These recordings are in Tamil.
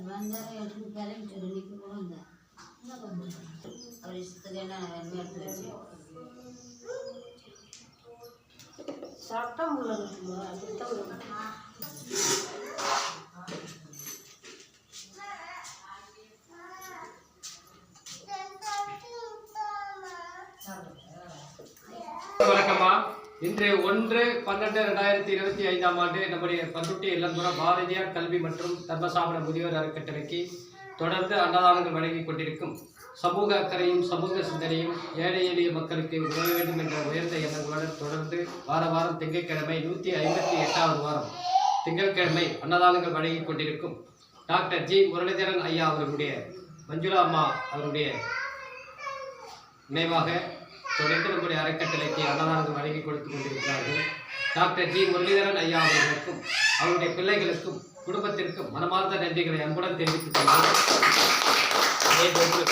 ಬಂದರೆ ಎಲ್ರಿಗೂ ಗ್ಯಾರಂಟಿ ನಿಮಗೆ ಬಂದ ಅವ್ರು ಇಷ್ಟು ಗಂಡ ನಾವೇನು ಮಾಡ್ತೀವಿ ಸಾಕ್ತಾ ಮೂಲಗಳು ತುಂಬ இன்று ஒன்று பன்னெண்டு ரெண்டாயிரத்தி இருபத்தி ஐந்தாம் ஆண்டு நம்முடைய பண்ருட்டி இல்லம்புரம் பாரதியார் கல்வி மற்றும் தர்மசாமன முதியோர் அறக்கட்டளைக்கு தொடர்ந்து அன்னதானங்கள் வழங்கிக் கொண்டிருக்கும் சமூக அக்கறையும் சமூக சிந்தனையும் ஏழை எளிய மக்களுக்கு உதவ வேண்டும் என்ற உயர்ந்த எண்ணங்களுடன் தொடர்ந்து வார வாரம் திங்கட்கிழமை நூற்றி ஐம்பத்தி எட்டாவது வாரம் திங்கட்கிழமை அன்னதானங்கள் வழங்கிக் கொண்டிருக்கும் டாக்டர் ஜி. முரளிதரன் ஐயா அவர்களுடைய மஞ்சுளா அம்மா அவருடைய நினைவாக தொடர்ந்து நம்முடைய அறக்கட்டளைக்கு அன்னதானம் வழங்கி கொடுத்து கொண்டிருக்கிறார்கள். Doctor G. முரளிதரன் ஐயா அவர்களுக்கும் அவருடைய பிள்ளைகளுக்கும் குடும்பத்திற்கும் மனமார்ந்த நன்றிகளை அன்புடன் தெரிவித்துக் கொள்கிறேன். அதேபோன்று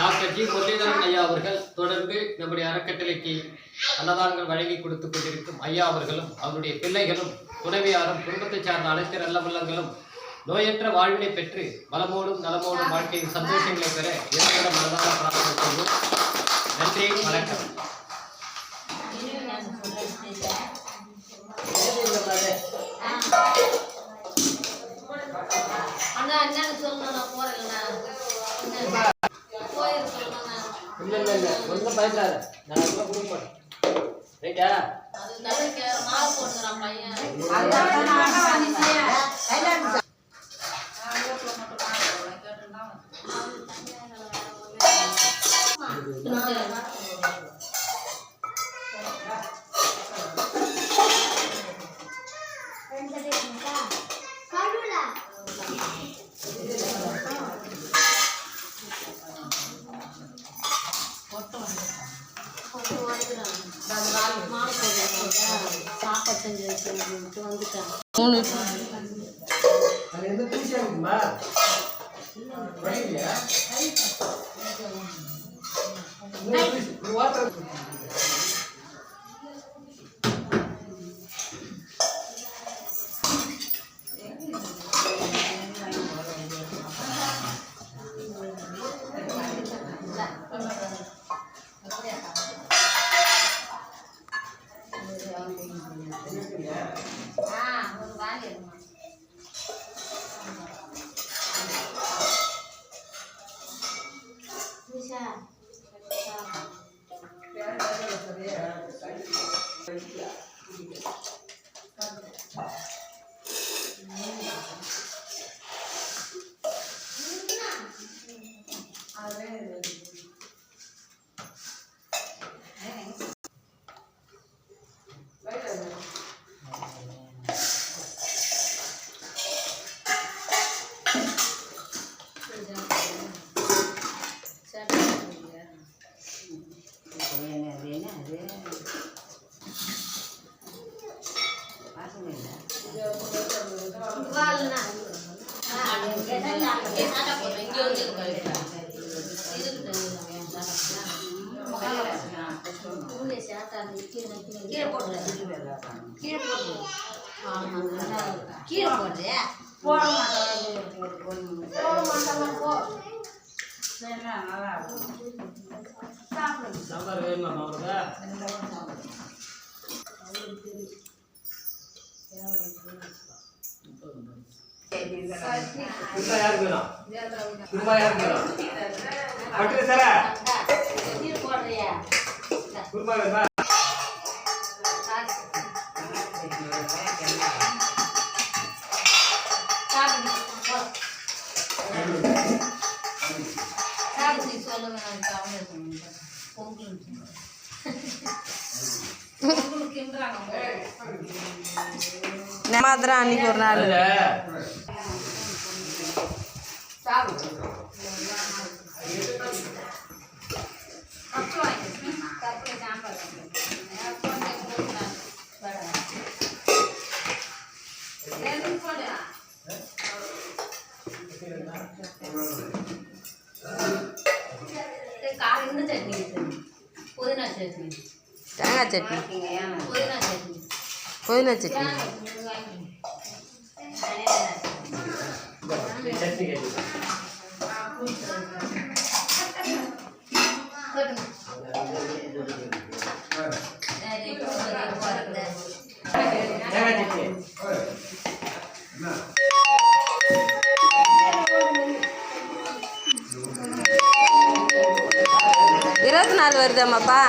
டாக்டர் ஜி. முரளிதரன் ஐயா அவர்கள் தொடர்ந்து நம்முடைய அறக்கட்டளைக்கு அன்னதானங்கள் வழங்கி கொடுத்து கொண்டிருக்கும் ஐயா அவர்களும் அவருடைய பிள்ளைகளும் துணைவியாரும் குடும்பத்தை சார்ந்த அனைத்து நல்ல உள்ளங்களும் நோயற்ற வாழ்வினை பெற்று பலமோடும் நலமோடும் வாழ்க்கையின் சந்தோஷங்களை பெற இறைவனிடம் மனதார அண்ணா என்னன்னு சொல்லணும் நான் சொல்லணும்ண்ணா இல்லை இல்லை இல்லை. ஒன்றும் பயப்படாத. நான் கொடுக்க மாட்டேன் ரைட்டா போட்டுக்கிறான் பையன். செஞ்சு வச்சு வந்துட்டேன் அது எந்த தூசியாக 啊，我是晚点的嘛。கீழே போடுற கீழே போடுற கீழே போடுற போட மாட்டேன் போ சாம்பார் வேணுமா அவருக்கு? குருமா யாருக்கு வேணும்? குருமா யாருக்கு வேணும்? பட்டு குருமா வேணுமா? சொல்லுங்க நான் பொங்கல் பொங்கலுக்குன்றாங்க மாத்திரம் அன்னைக்கு ஒரு நாள். அதுல. சாப்பிடு. இந்த சட்னி இருக்கு. புதினா சட்னி தேங்காய் சட்னி புதினா சட்னி புதினா சட்னி தேங்காய் நாள் வருதாமாப்பா